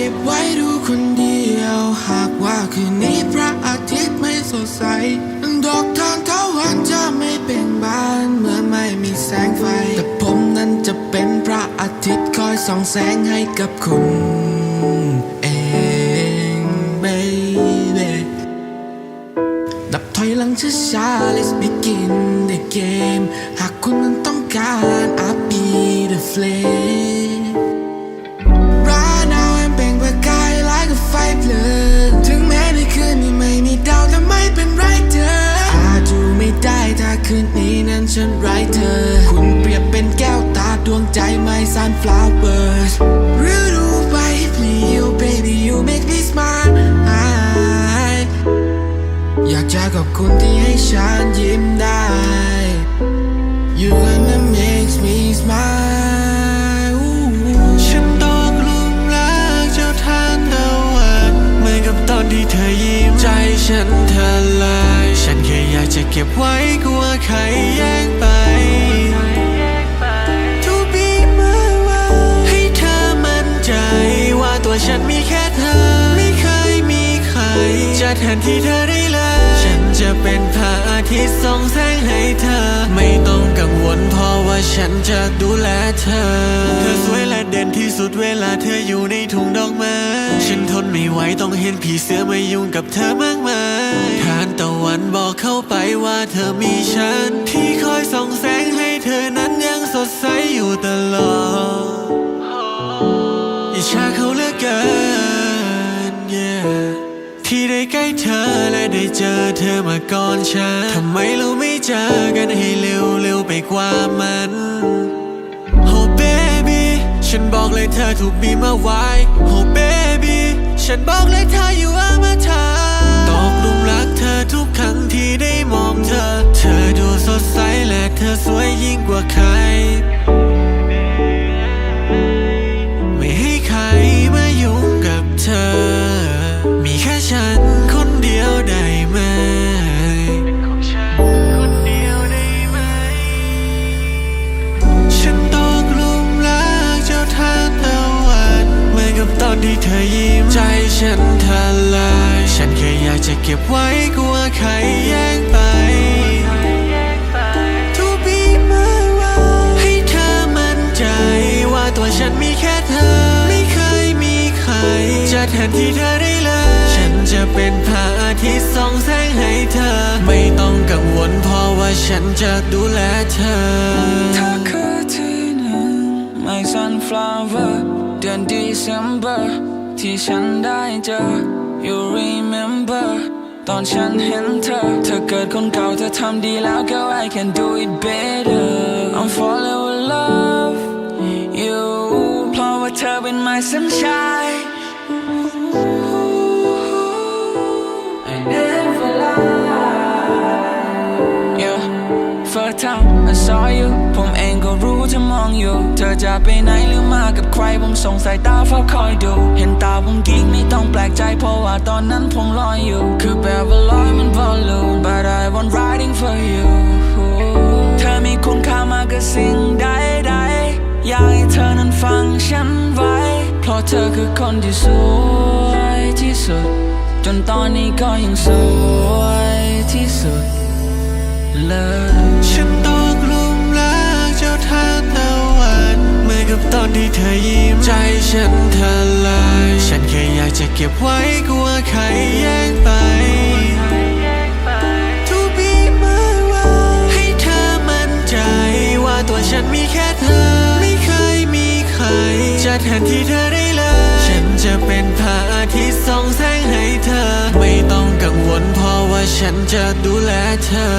ก็บไว้ดูคนเดียว หากว่าคืนนี้พระอาทิตย์ไม่สดใสดอกทานตะวันจะไม่เบ่งบานเมื่อไม่มีแสงไฟ แต่ผมนั้นจะเป็นพระอาทิตย์คอยส่องแสงให้กับคุณเอง baby ดับถอยหลังช้าๆ let's begin the game หากคุณนั้นต้องการ I'll be the flame fire เพลิงถึงแม้ในคืนนี้ไม่มีดาวแต่ไม่เป็นไรเธออาจดูไม่ได้ถ้าคืนนี้นั้นฉันไร้เธอ คุณเปรียบเป็นแก้วตาดวงใจไม่ sunflowers ฤดูใบปลิว baby you make me smile อยากจะขอบคุณที่ให้ฉันยิ้มได้ You gonna make me ฉันเธอลายฉันแค่อยากจะเก็บไว้กลัวใครแย่งไป To be my wife ให้เธอมั่นใจว่าตัวฉันมีแค่เธอ ไม่เคยมีใคร จะแทนที่เธอได้เลย ฉันจะเป็นพระอาทิตย์ส่องแสงให้เธอ ไม่ต้องกังวลเพราะว่าฉันจะดูแลเธอ เธอสวยและเด่นที่สุดเวลาเธออยู่ในทุ่งดอกไม้ฉันทนไม่ไหวต้องเห็นผีเสื้อมายุ่งกับเธอมากมาย จฉาเขาเหลือเกิน yeah ที่ได้ใกล้เธอและได้เจอเธอมาก่อนฉันทำไมเราไม่เจอกันให้เร็วเร็วไปกว่ามัน Oh baby ฉันบอกเลยเธอถูกบีบมาไว้ Oh baby ฉันบอกเลยเธออยู่อามาทาตกลุมรักเธอทุกครั้งที่ได้มองเธอ เธอดูสดใสและเธอสวยยิ่งกว่าใคร ยิ้ม ใจฉันทลาย ฉันแค่อยากจะเก็บไว้กลัวใครแย่งไป To be my wife ให้เธอมั่นใจ ว่าตัวฉันมีแค่เธอ ไม่เคยมีใคร จะแทนที่เธอได้เลย ฉันจะเป็นพระอาทิตย์ส่องแสงให้เธอ ไม่ต้องกังวลเพราะว่าฉันจะดูแลเธอเธอคือที่หนึ่ง My sunflower เดือน December ที่ฉันได้เจอ You remember ตอนฉันเห็นเธอ เธอเกิดคนเก่าเธอทำดีแล้ว Girl I can do it better I'm falling in love You เพราะว่าเธอเป็น my sunshine องอยู่ เธอจะไปไหนหรือมากับใครผมส่งสายตาเฝ้าคอยดู เห็นตาผมกิ๊กไม่ต้องแปลกใจเพราะว่าตอนนั้นผมลอยอยู่ คือแบบว่าลอยมันบอลลูน but I want riding for you เธอมีคุณค่ามากกว่าสิ่งใดๆอยากให้เธอนั้นฟังฉันไว้ เพราะเธอคือคนที่สวยที่สุด จนตอนนี้ก็ยังสวยที่สุดเลยฉันตกหลุมรักเจ้าท่านตะ ตอนที่เธอยิ้มใจฉันทลายฉันแค่อยากจะเก็บไว้กลัวใครแย่งไป To be my wife ให้เธอมั่นใจ ว่าตัวฉันมีแค่เธอ ไม่เคยมีใคร จะแทนที่เธอได้เลย ฉันจะเป็นพระอาทิตย์ส่องแสงให้เธอ ไม่ต้องกังวลเพราะว่าฉันจะดูแลเธอ